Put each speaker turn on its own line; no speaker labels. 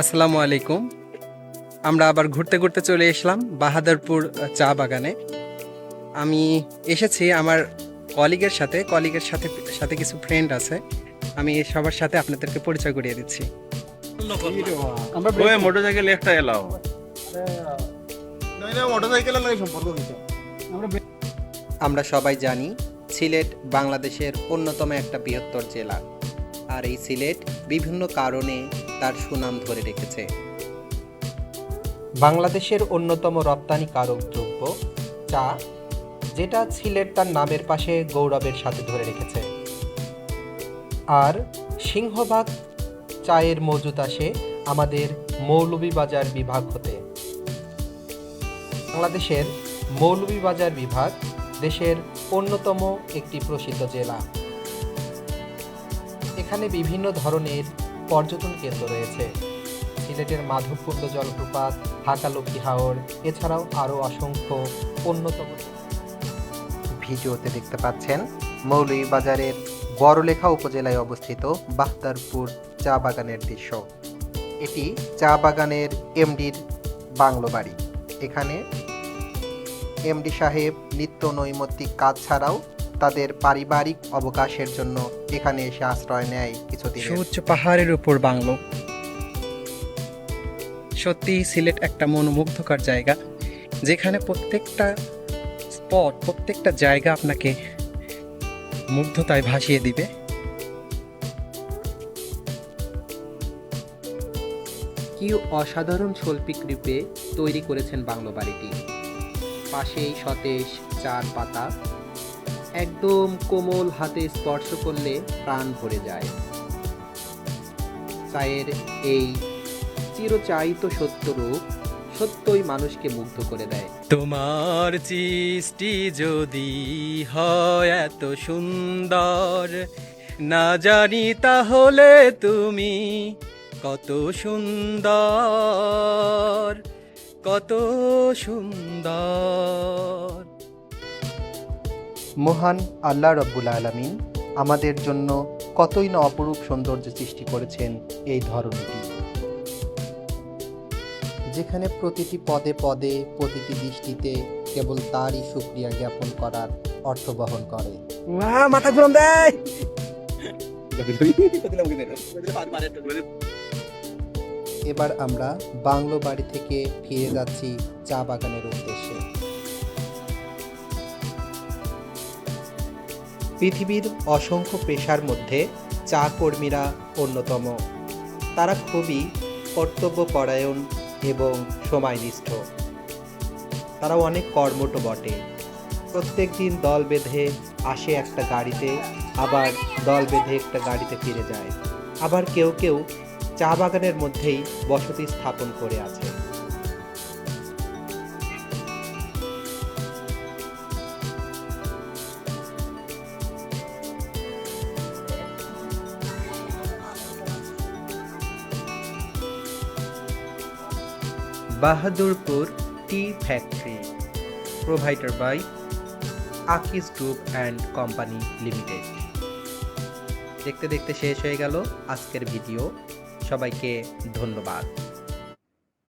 আসসালামু আলাইকুম। আমরা আবার ঘুরতে ঘুরতে চলে এসলাম বাহাদুরপুর চা বাগানে। আমি এসেছি আমার কলিগের সাথে কলিগের সাথে সাথে কিছু ফ্রেন্ড আছে। আমি সবার সাথে আপনাদেরকে পরিচয় করিয়ে দিচ্ছি।
আমরা
ওই মোটরসাইকেল একটা এলাও।
আমরা
সবাই জানি সিলেট বাংলাদেশের অন্যতম একটা বৃহত্তর জেলা। আর এই সিলেট বিভিন্ন কারণে তার সুনাম ধরে রেখেছে। বাংলাদেশের অন্যতম রপ্তানিকারক দ্রব্য চা, যেটা সিলেট তার নামের পাশে গৌরবের সাথে ধরে রেখেছে। আর সিংহভাগ চায়ের মজুত আসে আমাদের মৌলভীবাজার বিভাগ হতে। বাংলাদেশের মৌলভীবাজার বিভাগ দেশের অন্যতম একটি প্রসিদ্ধ জেলা। এখানে বিভিন্ন ধরনের পর্যটন কেন্দ্র রয়েছে। সিলেটের মাধবকুণ্ড জলপ্রপাত হাকালকি হাওর, এছাড়াও আরও অসংখ্য অন্যতম ভিডিওতে দেখতে পাচ্ছেন মৌলভীবাজারের বড়লেখা উপজেলায় অবস্থিত বাহতারপুর চা বাগানের দৃশ্য। এটি চা বাগানের এমডির বাংলো বাড়ি। এখানে এমডি সাহেব নিত্য নৈমিত্তিক কাজ ছাড়াও তাদের পারিবারিক অবকাশের জন্য এখানে এসে আশ্রয় নেয় কিছুদিন সুউচ্চ পাহাড়ের উপর বাংলো। সত্যি সিলেট একটা মনোমুগ্ধকর জায়গা যেখানে প্রত্যেকটা স্পট প্রত্যেকটা জায়গা আপনাকে মুগ্ধতায় ভাসিয়ে দিবে। কি অসাধারণ শৈল্পিক রূপে তৈরি করেছেন বাংলো বাড়িটি। পাশেই সতেজ চার পাতা একদম কোমল হাতে স্পর্শ করলে প্রাণ ভরে যায়। চায়ের এই চিরচায়িত সত্য রূপ সত্যই মানুষকে মুগ্ধ করে দেয়। তোমার সৃষ্টি যদি হয় এত সুন্দর, না জানি তাহলে তুমি কত সুন্দর কত সুন্দর। মহান আল্লাহ রব্বুল আলমিন আমাদের জন্য কতই না অপরূপ সৌন্দর্য সৃষ্টি করেছেন এই ধরনটি যেখানে প্রতিটি পদে পদে প্রতিটি দৃষ্টিতে কেবল তারই সুক্রিয়া জ্ঞাপন করার অর্থ বহন করে। মাথা দেয় এবার আমরা বাংলো বাড়ি থেকে ফিরে যাচ্ছি চা বাগানের উদ্দেশ্যে। পৃথিবীর অসংখ্য পেশার মধ্যে চা কর্মীরা অন্যতম। তারা খুবই কর্তব্যপরায়ণ এবং সময়নিষ্ঠ। তারা অনেক কর্মঠ বটে। প্রত্যেক দিন দল বেঁধে আসে একটা গাড়িতে, আবার দল বেঁধে একটা গাড়িতে ফিরে যায়। আবার কেউ কেউ চা বাগানের মধ্যেই বসতি স্থাপন করে আছে। বাহাদুরপুর টি factory, provider by Akij group and company limited. দেখতে দেখতে শেষ হয়ে গেল আজকের ভিডিও। সবাইকে ধন্যবাদ।